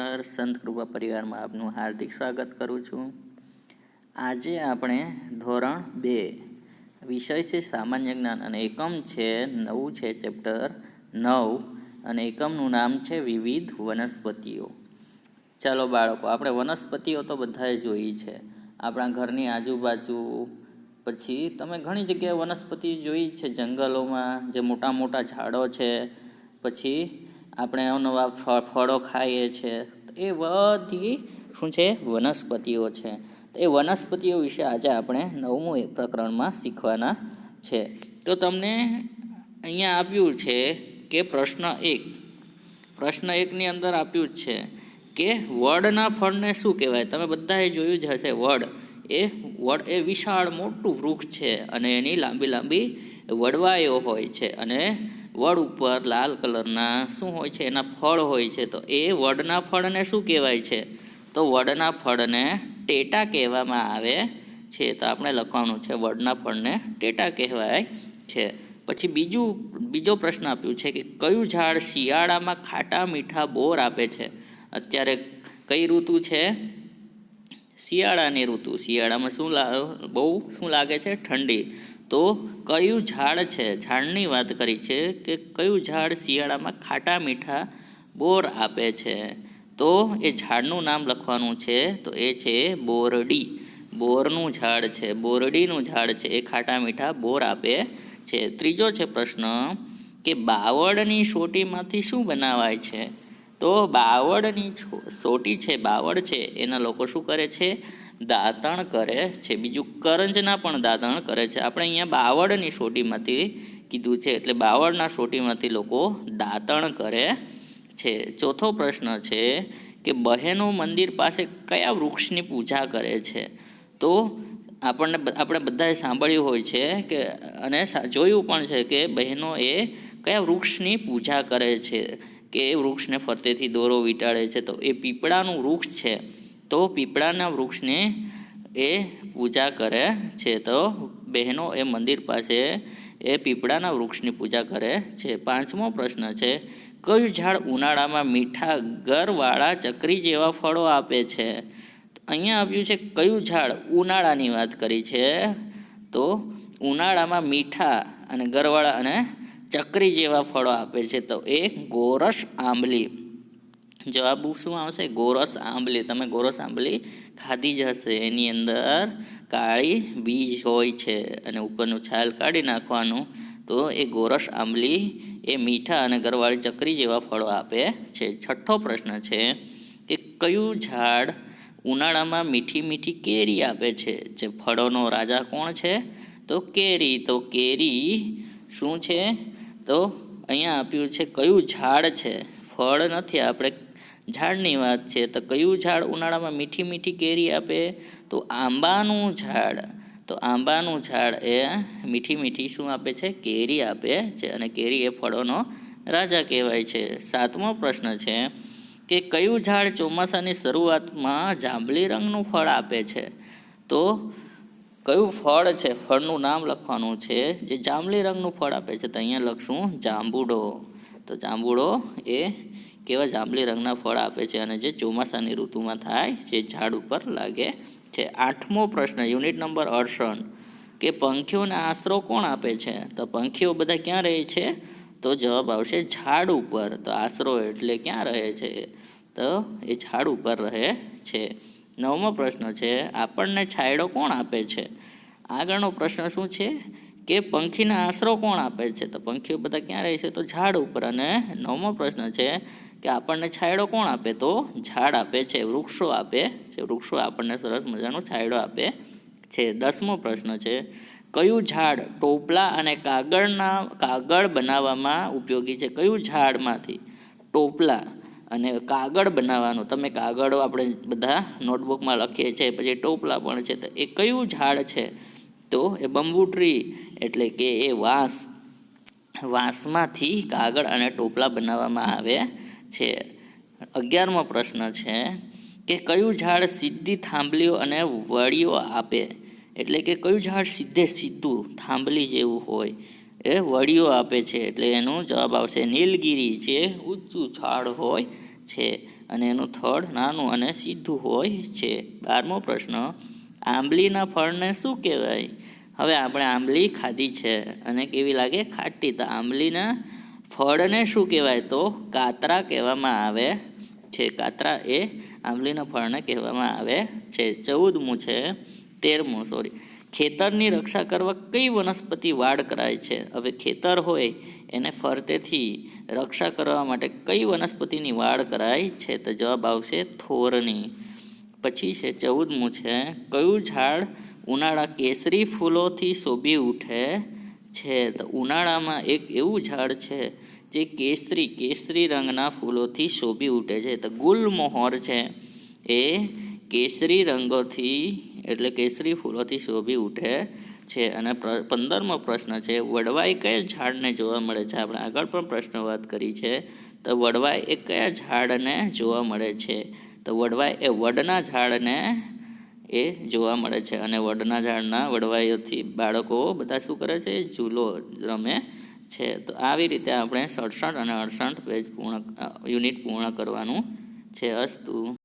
Master સંત કૃપા પરિવારમાં આપનું હાર્દિક સ્વાગત કરું છું. આજે આપણે ધોરણ બે. વિષય છે સામાન્ય જ્ઞાન અને એકમ છે નવું છે ચેપ્ટર નવ અને એકમનું નામ છે વિવિધ વનસ્પતિઓ. ચાલો બાળકો, આપણે વનસ્પતિઓ તો બધાએ જોઈ છે. આપણા ઘરની આજુબાજુ, પછી તમે ઘણી જગ્યાએ વનસ્પતિ જોઈ છે, જંગલોમાં જે મોટા મોટા ઝાડો છે, પછી આપણે અવનવા ફળો ખાઈએ છીએ એ બધી શું છે? વનસ્પતિઓ છે. તો એ વનસ્પતિઓ વિશે આજે આપણે નવમું પ્રકરણમાં શીખવાના છે. તો તમને અહીંયા આપ્યું છે કે પ્રશ્ન એક. પ્રશ્ન એકની અંદર આપ્યું જ છે કે વડના ફળને શું કહેવાય? તમે બધાએ જોયું જ હશે વડ. એ વડ એ વિશાળ મોટું વૃક્ષ છે અને એની લાંબી લાંબી વડવાઈઓ હોય છે અને વડ ઉપર લાલ કલરના શું હોય છે? એના ફળ હોય છે. તો એ વડના ફળને શું કહેવાય છે? તો વડના ફળને ટેટા કહેવામાં આવે છે. તો આપણે લખવાનું છે, વડના ફળને ટેટા કહેવાય છે. પછી બીજું, બીજો પ્રશ્ન આપ્યું છે કે કયું ઝાડ શિયાળામાં ખાટા મીઠા બોર આપે છે? અત્યારે કઈ ઋતુ છે? શિયાળાની ઋતુ. શિયાળામાં શું બહુ શું લાગે છે? ઠંડી. તો કયું ઝાડ છે? ઝાડની વાત કરી છે કે કયું ઝાડ શિયાળામાં ખાટા મીઠા બોર આપે છે? તો એ ઝાડનું નામ લખવાનું છે, તો એ છે બોરડી. બોરનું ઝાડ છે, બોરડીનું ઝાડ છે, એ ખાટા મીઠા બોર આપે છે. ત્રીજો છે પ્રશ્ન કે બાવળની સોટીમાંથી શું બનાવાય છે? તો બાવળની સોટી છે, બાવળ છે, એના લોકો શું કરે છે? દાંતણ કરે છે. બીજું કરંજના પણ દાંતણ કરે છે. આપણે અહીંયા બાવળની સોટીમાંથી કીધું છે. એટલે બાવળના સોટીમાંથી લોકો દાંતણ કરે છે. ચોથો પ્રશ્ન છે કે બહેનો મંદિર પાસે કયા વૃક્ષની પૂજા કરે છે? તો આપણને આપણે બધાએ સાંભળ્યું હોય છે કે, અને જોયું પણ છે કે બહેનો એ કયા વૃક્ષની પૂજા કરે છે? કે એ વૃક્ષને ફરતેથી દોરો વીંટાળે છે. તો એ પીપળાનું વૃક્ષ છે. તો પીપળાના વૃક્ષને એ પૂજા કરે છે. તો બહેનો એ મંદિર પાસે એ પીપળાના વૃક્ષની પૂજા કરે છે. પાંચમો પ્રશ્ન છે, કયું ઝાડ ઉનાળામાં મીઠા ગરવાળા ચકરી જેવા ફળો આપે છે? અહીંયા આપ્યું છે, કયું ઝાડ ઉનાળાની વાત કરી છે? તો ઉનાળામાં મીઠા અને ગરવાળા અને ચકરી જેવા ફળો આપે છે. તો એ ગોરસ આંબલી. જવાબ શું આવશે, ગોરસ આંબલી. તમે ગોરસ આંબલી ખાધી જ હશે. એની અંદર કાળી બીજ હોય છે અને ઉપરનું છાલ કાઢી નાખવાનું. તો એ ગોરસ આંબલી એ મીઠા અને ગરવાળી ચકરી જેવા ફળો આપે છે. છઠ્ઠો પ્રશ્ન છે કે કયું ઝાડ ઉનાળામાં મીઠી મીઠી કેરી આપે છે? જે ફળોનો રાજા કોણ છે? તો કેરી. તો કેરી શું છે? તો અહીંયા આપ્યું છે કયું ઝાડ છે? ફળ નથી. આપણે ઝાડની વાત છે, તો કયું ઝાડ ઉનાળામાં મીઠી મીઠી કેરી આપે? તો આંબાનું ઝાડ. તો આંબાનું ઝાડ એ મીઠી મીઠી શું આપે છે? કેરી આપે છે, અને કેરી એ ફળોનો રાજા કહેવાય છે. સાતમો પ્રશ્ન છે કે કયું ઝાડ ચોમાસાની શરૂઆતમાં જાંબલી રંગનું ફળ આપે છે? તો કયું ફળ છે? ફળનું નામ લખવાનું છે જે જાંબલી રંગનું ફળ આપે છે. તો અહીંયા લખશું જાંબુડો. તો જાંબુડો એ કેવા જાંબલી રંગના ફળ આપે છે અને જે ચોમાસાની ઋતુમાં થાય જે ઝાડ ઉપર લાગે છે. આઠમો પ્રશ્ન, યુનિટ નંબર અડસઠ, કે પંખીઓને આશરો કોણ આપે છે? તો પંખીઓ બધા ક્યાં રહે છે? તો જવાબ આવશે ઝાડ ઉપર. તો આશરો એટલે ક્યાં રહે છે? તો એ ઝાડ ઉપર રહે છે. નવમો પ્રશ્ન છે, આપણને છાંયડો કોણ આપે છે? આગળનો પ્રશ્ન શું છે? કે પંખીને આશરો કોણ આપે છે? તો પંખીઓ બધા ક્યાં રહે છે? તો ઝાડ ઉપર. અને નવમો પ્રશ્ન છે કે આપણને છાંયડો કોણ આપે તો? ઝાડ આપે, છે, વૃક્ષો આપે. છે વૃક્ષો આપણને સરસ મજાનો છાંયડો આપે. છે, દસમો પ્રશ્ન છે, કયું ઝાડ ટોપલા અને કાગળના, કાગળ બનાવવામાં ઉપયોગી છે? કયું ઝાડમાંથી? ટોપલા અને કાગળ બનાવવાનું. તમે કાગળો આપણે બધા નોટબુકમાં લખીએ છીએ, પછી ટોપલા પણ છે. તો એ કયું ઝાડ છે? તો એ બંબુ ટ્રી, એટલે કે એ વાંસ. વાંસમાંથી કાગળ અને ટોપલા બનાવવામાં આવે. છે. અગિયારમો પ્રશ્ન છે કે કયું ઝાડ સીધી થાંભલીઓ અને વળીઓ આપે? એટલે કે કયું ઝાડ સીધે સીધું થાંભલી જેવું હોય? એ વળીઓ આપે છે એટલે એનો જવાબ આવશે નીલગિરી જે ઊંચું ઝાડ હોય છે અને એનું થડ નાનું અને સીધું હોય છે. બારમો પ્રશ્ન, આંબલીના ફળને શું કહેવાય? હવે આપણે આંબલી ખાધી છે અને કેવી લાગે? ખાટી. તો આંબલીના ફળને શું કહેવાય તો કાતરા કહેવામાં આવે છે. કાતરા એ આંબલીના ફળને કહેવામાં આવે છે. ચૌદમું છે, તેરમું સોરી ખેતરની રક્ષા કરવા કઈ વનસ્પતિ વાડ કરાય છે? હવે ખેતર હોય એને ફરતેથી રક્ષા કરવા માટે કઈ વનસ્પતિની વાડ કરાય છે? તો જવાબ આવશે થોરની. પછી છે, ચૌદમું છે, કયું ઝાડ ઉનાળા કેસરી ફૂલોથી શોભી ઉઠે? છે. તો ઉનાળામાં એક એવું ઝાડ છે જે કેસરી કેસરી રંગના ફૂલોથી શોભી ઉઠે છે. તો ગુલમોહર છે એ કેસરી રંગોથી, એટલે કેસરી ફૂલોથી શોભી ઉઠે છે. અને પંદરમો પ્રશ્ન છે વડવાઈ કયા ઝાડને જોવા મળે છે? આપણે આગળ પણ પ્રશ્ન વાત કરી છે. તો વડવાઈ એ કયા ઝાડને જોવા મળે છે? તો વડવાઈ એ વડના ઝાડને એ જોવા મળે છે. અને વડના ઝાડના વડવાઈઓથી બાળકો બધા શું કરે છે? ઝૂલો રમે છે. તો આવી રીતે આપણે સડસઠ અને અડસઠ પેજ પૂર્ણ યુનિટ પૂર્ણ કરવાનું છે અસ્તુ.